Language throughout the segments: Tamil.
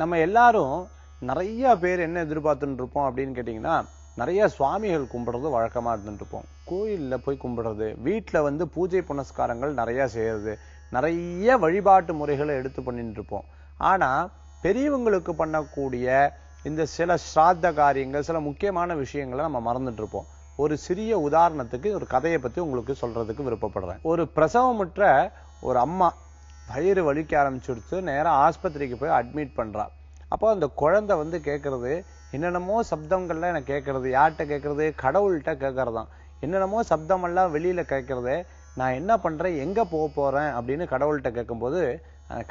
நம்ம எல்லாரும் நிறைய பேர் என்ன எதிர்பார்த்துட்டு இருப்போம் அப்படின்னு கேட்டிங்கன்னா நிறைய சுவாமிகள் கும்பிடுறது வழக்கமாக இருந்துட்டு இருப்போம். போய் கும்பிடுறது வீட்டில் வந்து பூஜை புனஸ்காரங்கள் நிறையா செய்யறது நிறைய வழிபாட்டு முறைகளை எடுத்து பண்ணிட்டு இருப்போம். ஆனால் பெரியவங்களுக்கு பண்ணக்கூடிய இந்த சில ஸ்ராத்த காரியங்கள் சில முக்கியமான விஷயங்களை நம்ம மறந்துட்டு இருப்போம். ஒரு சிறிய உதாரணத்துக்கு ஒரு கதையை பற்றி உங்களுக்கு சொல்றதுக்கு விருப்பப்படுறேன். ஒரு பிரசவமுற்ற ஒரு அம்மா வயிறு வலிக்க ஆரம்பிச்சுடுத்து நேராக ஆஸ்பத்திரிக்கு போய் அட்மிட் பண்ணுறா அப்போ அந்த குழந்தை வந்து கேட்குறது என்னென்னமோ சப்தங்கள்லாம் எனக்கு கேட்கறது யார்கிட்ட கேட்கறது கடவுள்கிட்ட கேட்கறதாம் என்னென்னமோ சப்தமெல்லாம் வெளியில் கேட்குறது நான் என்ன பண்ணுறேன் எங்கே போக போகிறேன் அப்படின்னு கடவுள்கிட்ட கேட்கும்போது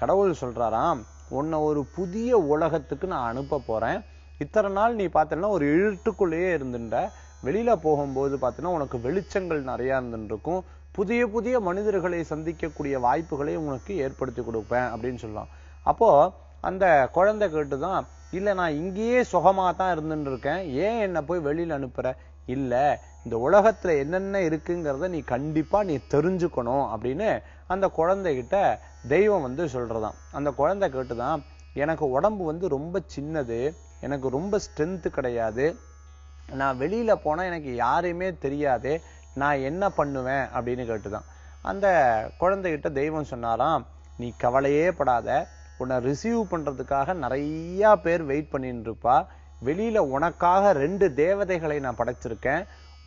கடவுள் சொல்கிறாராம் உன்னை ஒரு புதிய உலகத்துக்கு நான் அனுப்ப போகிறேன் இத்தனை நாள் நீ பார்த்தேன்னா ஒரு இருட்டுக்குள்ளேயே இருந்துட்ட. வெளியில் போகும்போது பார்த்தீங்கன்னா உனக்கு வெளிச்சங்கள் நிறையா இருந்துருக்கும். புதிய புதிய மனிதர்களை சந்திக்கக்கூடிய வாய்ப்புகளை உனக்கு ஏற்படுத்தி கொடுப்பேன் அப்படின்னு சொல்லலாம் அப்போது அந்த குழந்தை கேட்டுதான் இல்லை நான் இங்கேயே சுகமாக தான் இருந்துட்டு இருக்கேன். ஏன் என்னை போய் வெளியில் அனுப்புகிற இல்லை இந்த உலகத்தில் என்னென்ன இருக்குங்கிறத நீ கண்டிப்பாக நீ தெரிஞ்சுக்கணும். அப்படின்னு அந்த குழந்தைகிட்ட தெய்வம் வந்து சொல்கிறதாம் அந்த குழந்தை கேட்டுதான் எனக்கு உடம்பு வந்து ரொம்ப சின்னது எனக்கு ரொம்ப ஸ்ட்ரென்த்து கிடையாது. நான் வெளியில் போனால் எனக்கு யாரையுமே தெரியாதே. நான் என்ன பண்ணுவேன் அப்படின்னு கேட்டுதான். அந்த குழந்தைகிட்ட தெய்வம் சொன்னாராம் நீ கவலையே படாத. உன்னை ரிசீவ் பண்ணுறதுக்காக நிறையா பேர் வெயிட் பண்ணிட்டு இருப்பா வெளியில் உனக்காக ரெண்டு தேவதைகளை நான் படைச்சிருக்கேன்.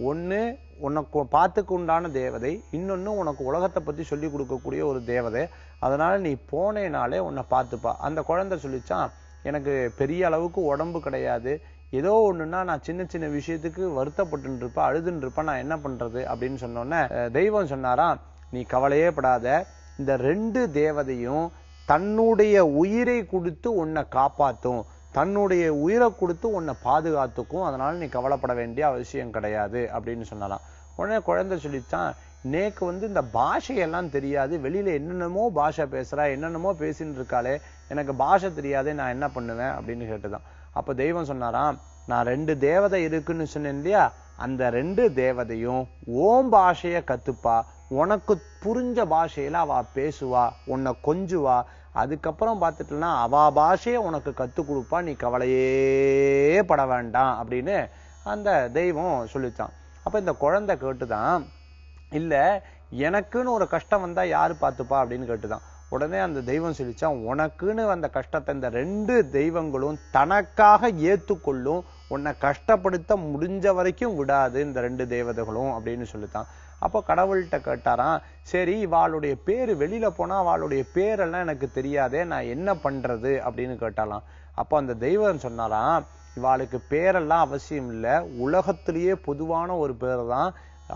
ஒன்று உனக்கு பார்த்துக்கு உண்டான தேவதை இன்னொன்று உனக்கு உலகத்தை பற்றி சொல்லி கொடுக்கக்கூடிய ஒரு தேவதை. அதனால் நீ போனேனாலே உன்னை பார்த்துப்பா. அந்த குழந்தை சொல்லிச்சான் எனக்கு பெரிய அளவுக்கு உடம்பு கிடையாது. ஏதோ ஒன்றுன்னா நான் சின்ன சின்ன விஷயத்துக்கு வருத்தப்பட்டு இருப்பேன் அழுதுன்னு இருப்பேன் நான் என்ன பண்றது அப்படின்னு சொன்னோன்னே தெய்வம் சொன்னாராம் நீ கவலையே படாத இந்த ரெண்டு தேவதையும் தன்னுடைய உயிரை கொடுத்து உன்னை காப்பாற்றும் தன்னுடைய உயிரை கொடுத்து உன்னை பாதுகாத்துக்கும் அதனால நீ கவலைப்பட வேண்டிய அவசியம் கிடையாது அப்படின்னு சொன்னாராம். உடனே குழந்தை சொல்லித்தான் நேக்கு வந்து இந்த பாஷையெல்லாம் தெரியாது வெளியில என்னென்னமோ பாஷை பேசுறா என்னென்னமோ பேசின்னு இருக்காளே எனக்கு பாஷை தெரியாதே நான் என்ன பண்ணுவேன் அப்படின்னு கேட்டுதான் அப்போ தெய்வம் சொன்னாராம் நான் ரெண்டு தேவதை இருக்குன்னு சொன்னேன் இல்லையா? அந்த ரெண்டு தேவதையும் ஓம் பாஷைய கத்துப்பா. உனக்கு புரிஞ்ச பாஷையில அவ பேசுவா உன்னை கொஞ்சுவா. அதுக்கப்புறம் பார்த்துட்டேன்னா அவா பாஷைய உனக்கு கத்து கொடுப்பா. நீ கவலையே பட வேண்டாம் அப்படின்னு அந்த தெய்வம் சொல்லிச்சான். அப்ப இந்த குழந்தை கேட்டுதான் இல்ல எனக்குன்னு ஒரு கஷ்டம் வந்தா யாரு பார்த்துப்பா? அப்படின்னு கேட்டுதான். உடனே அந்த தெய்வம் சொல்லிச்சான் உனக்குன்னு வந்த கஷ்டத்தை இந்த ரெண்டு தெய்வங்களும் தனக்காக ஏத்துக்கொள்ளும். உன்னை கஷ்டப்படுத்த முடிஞ்ச வரைக்கும் விடாது இந்த ரெண்டு தேவதைகளும் அப்படின்னு சொல்லித்தான். அப்போ கடவுள்கிட்ட கேட்டாராம் சரி இவாளுடைய பேர் வெளியில் போனால் அவளுடைய பேரெல்லாம் எனக்கு தெரியாதே நான் என்ன பண்ணுறது அப்படின்னு கேட்டாலாம். அப்போ அந்த தெய்வம் சொன்னாராம் இவாளுக்கு பேரெல்லாம் அவசியம் இல்லை உலகத்திலேயே பொதுவான ஒரு பேர் தான்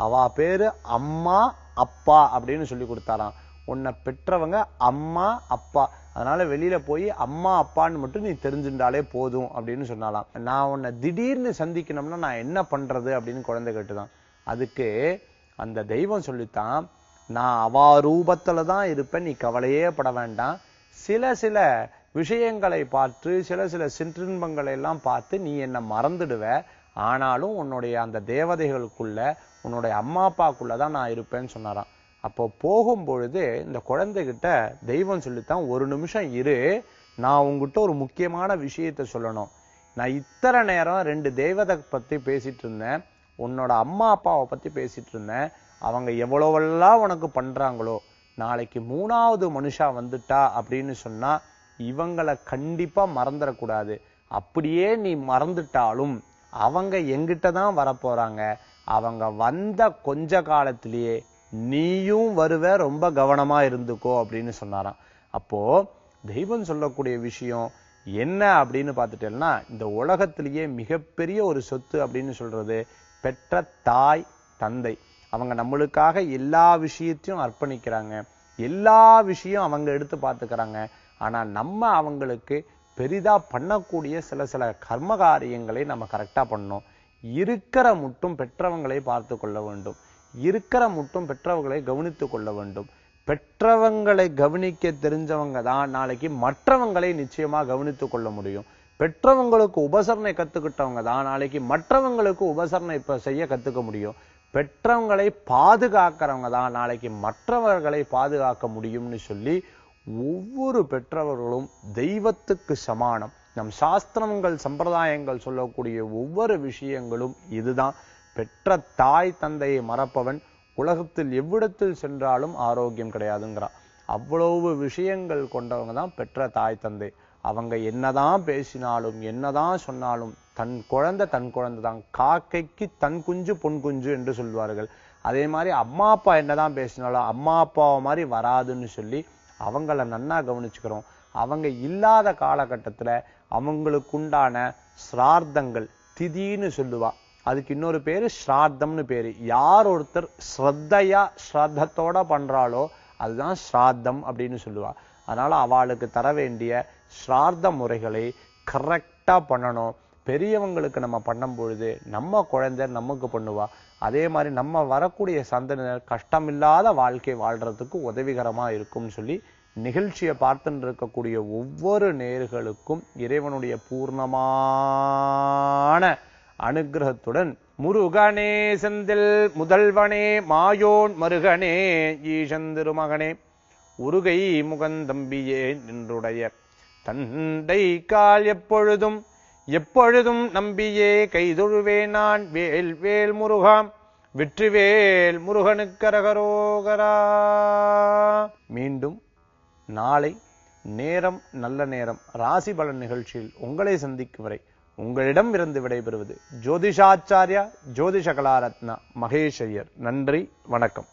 அவ பேர் அம்மா அப்பா அப்படின்னு சொல்லி கொடுத்தாராம். உன்னை பெற்றவங்க அம்மா அப்பா. அதனால வெளியில போய் அம்மா அப்பான்னு மட்டும் நீ தெரிஞ்சுட்டாலே போதும் அப்படின்னு சொன்னாலாம். நான் உன்னை திடீர்னு சந்திக்கணும்னா நான் என்ன பண்றது அப்படின்னு குழந்தை கேட்டுதான். அதுக்கு அந்த தெய்வம் சொல்லித்தான் நான் அவா ரூபத்துல தான் இருப்பேன் நீ கவலையே பட வேண்டாம். சில சில விஷயங்களை பார்த்து சில சில சிற்றின்பங்களை எல்லாம் பார்த்து நீ என்னை மறந்துடுவ. ஆனாலும் உன்னுடைய அந்த தேவதைகளுக்குள்ள உன்னுடைய அம்மா அப்பாக்குள்ள தான் நான் இருப்பேன்னு சொன்னாராம். அப்போ போகும்பொழுது இந்த குழந்தைகிட்ட தெய்வம் சொல்லித்தான் ஒரு நிமிஷம் இரு நான் உங்ககிட்ட ஒரு முக்கியமான விஷயத்தை சொல்லணும். நான் இத்தனை நேரம் ரெண்டு தெய்வத்தை பற்றி பேசிட்டு இருந்தேன். உன்னோட அம்மா அப்பாவை பற்றி பேசிட்டு இருந்தேன். அவங்க எவ்வளவெல்லாம் உனக்கு பண்ணுறாங்களோ நாளைக்கு மூணாவது மனுஷா வந்துட்டா அப்படின்னு சொன்னால் இவங்களை கண்டிப்பாக மறந்துடக்கூடாது. அப்படியே நீ மறந்துட்டாலும் அவங்க எங்கிட்ட தான் வரப்போகிறாங்க அவங்க வந்த கொஞ்ச காலத்திலேயே நீயும் வருவ ரொம்ப கவனமா இருந்துக்கோ அப்படின்னு சொன்னாராம். அப்போ தெய்வம் சொல்லக்கூடிய விஷயம் என்ன அப்படின்னு பார்த்துட்டேன்னா இந்த உலகத்திலேயே மிகப்பெரிய ஒரு சொத்து அப்படின்னு சொல்றது பெற்ற தாய் தந்தை. அவங்க நம்மளுக்காக எல்லா விஷயத்தையும் அர்ப்பணிக்கிறாங்க. எல்லா விஷயம் அவங்க எடுத்து பார்த்துக்கிறாங்க. ஆனா நம்ம அவங்களுக்கு பெரிதா பண்ணக்கூடிய சில சில கர்ம காரியங்களை நம்ம கரெக்டா பண்ணோம் இருக்கிற மட்டும் பெற்றவங்களை பார்த்து கொள்ள வேண்டும். இருக்கிற மட்டும் பெற்றவர்களை கவனித்து கொள்ள வேண்டும். பெற்றவங்களை கவனிக்க தெரிஞ்சவங்க தான் நாளைக்கு மற்றவங்களை நிச்சயமா கவனித்து கொள்ள முடியும். பெற்றவங்களுக்கு உபசரணை கத்துக்கிட்டவங்க தான் நாளைக்கு மற்றவங்களுக்கு உபசரணை இப்ப செய்ய கத்துக்க முடியும். பெற்றவங்களை பாதுகாக்கிறவங்க தான் நாளைக்கு மற்றவர்களை பாதுகாக்க முடியும்னு சொல்லி ஒவ்வொரு பெற்றவர்களும் தெய்வத்துக்கு சமானம். நம் சாஸ்திரங்கள் சம்பிரதாயங்கள் சொல்லக்கூடிய ஒவ்வொரு விஷயங்களும் இதுதான். பெற்ற தாய் தந்தையை மறப்பவன் உலகத்தில் எவ்விடத்தில் சென்றாலும் ஆரோக்கியம் கிடையாதுங்கிறான். அவ்வளவு விஷயங்கள் கொண்டவங்க தான் பெற்ற தாய் தந்தை. அவங்க என்னதான் பேசினாலும் என்னதான் சொன்னாலும் தன் குழந்தை தன் குழந்தை தான். காக்கைக்கு தன் குஞ்சு பொன் குஞ்சு என்று சொல்வார்கள். அதே மாதிரி அம்மா அப்பா என்னதான் பேசினாலும் அம்மா அப்பாவை மாதிரி வராதுன்னு சொல்லி அவங்கள நன்னா கவனிச்சுக்கிறோம். அவங்க இல்லாத காலகட்டத்தில் அவங்களுக்குண்டான சிரார்த்தங்கள் திதின்னு சொல்லுவா. அதுக்கு இன்னொரு பேரு ஸ்ராத்தம்னு பேரு. யார் ஒருத்தர் ஸ்ரத்தையா ஸ்ரத்தத்தோட பண்றாளோ அதுதான் ஸ்ராத்தம் அப்படின்னு சொல்லுவா. அதனால அவளுக்கு தர வேண்டிய ஸ்ரார்த்த முறைகளை கரெக்டா பண்ணணும். பெரியவங்களுக்கு நம்ம பண்ணும் பொழுது நம்ம குழந்தை நமக்கு பண்ணுவா. அதே மாதிரி நம்ம வரக்கூடிய சந்ததியினர் கஷ்டமில்லாத வாழ்க்கை வாழ்றதுக்கு உதவிகரமா இருக்கும்னு சொல்லி நிகழ்ச்சியை பார்த்துட்டு இருக்கக்கூடிய ஒவ்வொரு நேர்களுக்கும் இறைவனுடைய பூர்ணமான அனுகிரகத்துடன் முருகனே செந்தில் முதல்வனே மாயோன் மருகனே ஈசன் திருமகனே உருகை முகந்தம்பியே நின்றுடைய. தந்தை கால் எப்பொழுதும் எப்பொழுதும் நம்பியே கைதொழுவே நான் வேல் வேல் முருகாம் வெற்றிவேல் முருகனுக்கரகரோகரா மீண்டும் நாளை நேரம் நல்ல நேரம் ராசி பலன் நிகழ்ச்சியில் உங்களை சந்திக்கும் வரை உங்களிடம் இருந்து விடைபெறுவது ஜோதிஷாச்சாரியா ஜோதிஷ கலாரத்னா மகேஷ் ஐயர் நன்றி வணக்கம்.